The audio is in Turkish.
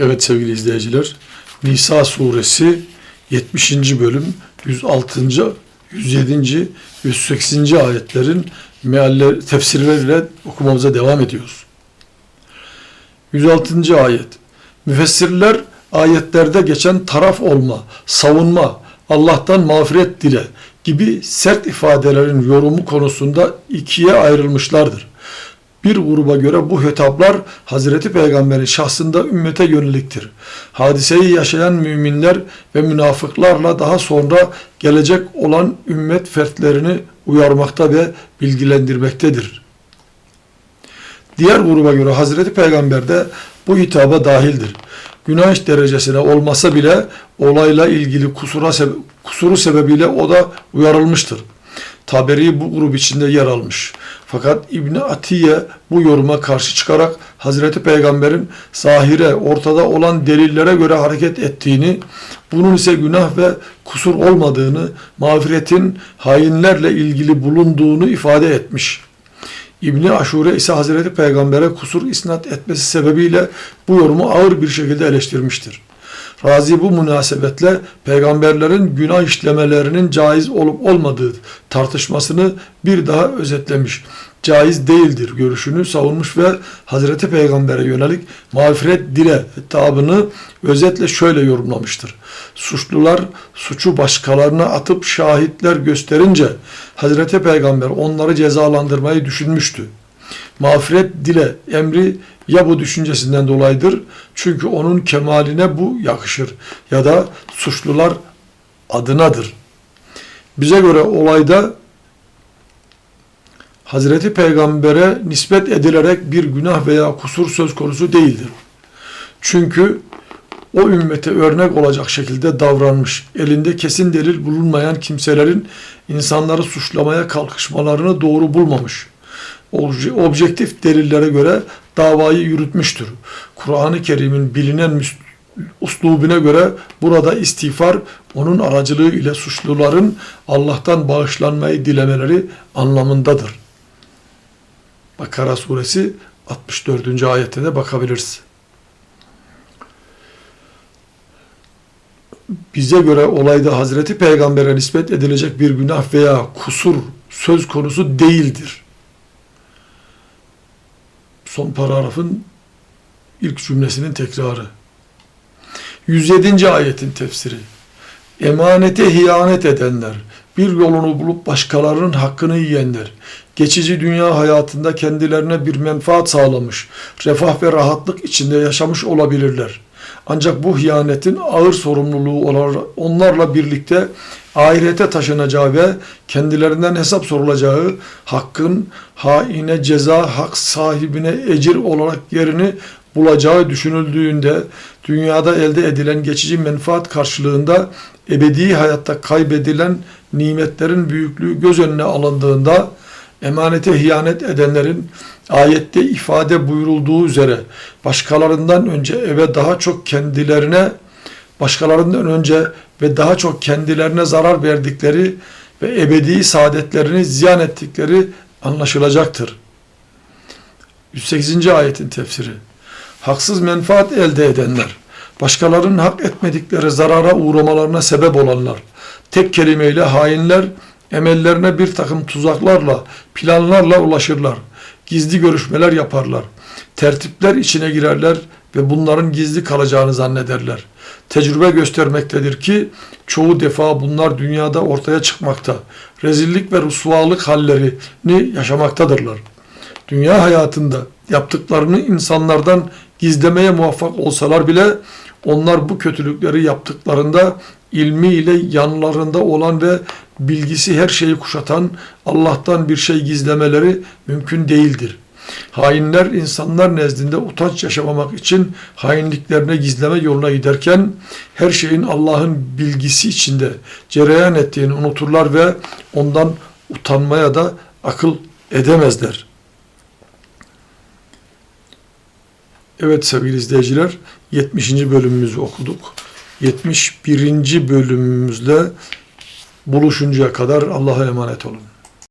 Evet sevgili izleyiciler, Nisa suresi 70. bölüm 106. 107. 108. ayetlerin mealler, tefsirleriyle okumamıza devam ediyoruz. 106. ayet. Müfessirler ayetlerde geçen taraf olma, savunma, Allah'tan mağfiret dile gibi sert ifadelerin yorumu konusunda ikiye ayrılmışlardır. Bir gruba göre bu hitaplar Hazreti Peygamber'in şahsında ümmete yöneliktir. Hadiseyi yaşayan müminler ve münafıklarla daha sonra gelecek olan ümmet fertlerini uyarmakta ve bilgilendirmektedir. Diğer gruba göre Hazreti Peygamber de bu hitaba dahildir. Günah derecesine olmasa bile olayla ilgili kusura sebe- kusuru sebebiyle o da uyarılmıştır. Taberi bu grup içinde yer almış. Fakat İbni Atiye bu yoruma karşı çıkarak Hazreti Peygamber'in zahire ortada olan delillere göre hareket ettiğini, bunun ise günah ve kusur olmadığını, mağfiretin hainlerle ilgili bulunduğunu ifade etmiş. İbni Aşure ise Hazreti Peygamber'e kusur isnat etmesi sebebiyle bu yorumu ağır bir şekilde eleştirmiştir. Razi bu münasebetle peygamberlerin günah işlemelerinin caiz olup olmadığı tartışmasını bir daha özetlemiş. Caiz değildir görüşünü savunmuş ve Hazreti Peygamber'e yönelik mağfiret dile hitabını özetle şöyle yorumlamıştır. Suçlular suçu başkalarına atıp şahitler gösterince Hazreti Peygamber onları cezalandırmayı düşünmüştü. Mağfiret dile emri ya bu düşüncesinden dolayıdır çünkü onun kemaline bu yakışır ya da suçlular adınadır. Bize göre olayda Hazreti Peygamber'e nispet edilerek bir günah veya kusur söz konusu değildir. Çünkü o ümmete örnek olacak şekilde davranmış, elinde kesin delil bulunmayan kimselerin insanları suçlamaya kalkışmalarını doğru bulmamış. Obje- Objektif delillere göre davayı yürütmüştür. Kur'an-ı Kerim'in bilinen uslubine göre burada istiğfar onun aracılığı ile suçluların Allah'tan bağışlanmayı dilemeleri anlamındadır. Bakara suresi 64. ayette de bakabiliriz. Bize göre olayda Hazreti Peygamber'e nispet edilecek bir günah veya kusur söz konusu değildir. Son paragrafın ilk cümlesinin tekrarı. 107. ayetin tefsiri. Emanete hiyanet edenler, bir yolunu bulup başkalarının hakkını yiyenler, geçici dünya hayatında kendilerine bir menfaat sağlamış, refah ve rahatlık içinde yaşamış olabilirler. Ancak bu hiyanetin ağır sorumluluğu onlarla birlikte ahirete taşınacağı ve kendilerinden hesap sorulacağı hakkın haine ceza, hak sahibine ecir olarak yerini bulacağı düşünüldüğünde dünyada elde edilen geçici menfaat karşılığında ebedi hayatta kaybedilen nimetlerin büyüklüğü göz önüne alındığında emanete hiyanet edenlerin ayette ifade buyurulduğu üzere başkalarından önce eve daha çok kendilerine başkalarından önce ve daha çok kendilerine zarar verdikleri ve ebedi saadetlerini ziyan ettikleri anlaşılacaktır. 108. ayetin tefsiri. Haksız menfaat elde edenler, başkalarının hak etmedikleri zarara uğramalarına sebep olanlar, tek kelimeyle hainler, emellerine bir takım tuzaklarla, planlarla ulaşırlar. Gizli görüşmeler yaparlar. Tertipler içine girerler ve bunların gizli kalacağını zannederler. Tecrübe göstermektedir ki çoğu defa bunlar dünyada ortaya çıkmakta. Rezillik ve rusvalık hallerini yaşamaktadırlar. Dünya hayatında yaptıklarını insanlardan gizlemeye muvaffak olsalar bile onlar bu kötülükleri yaptıklarında ilmiyle yanlarında olan ve bilgisi her şeyi kuşatan Allah'tan bir şey gizlemeleri mümkün değildir. Hainler insanlar nezdinde utanç yaşamamak için hainliklerine gizleme yoluna giderken her şeyin Allah'ın bilgisi içinde cereyan ettiğini unuturlar ve ondan utanmaya da akıl edemezler. Evet sevgili izleyiciler 70. bölümümüzü okuduk. 71. bölümümüzle buluşuncaya kadar Allah'a emanet olun.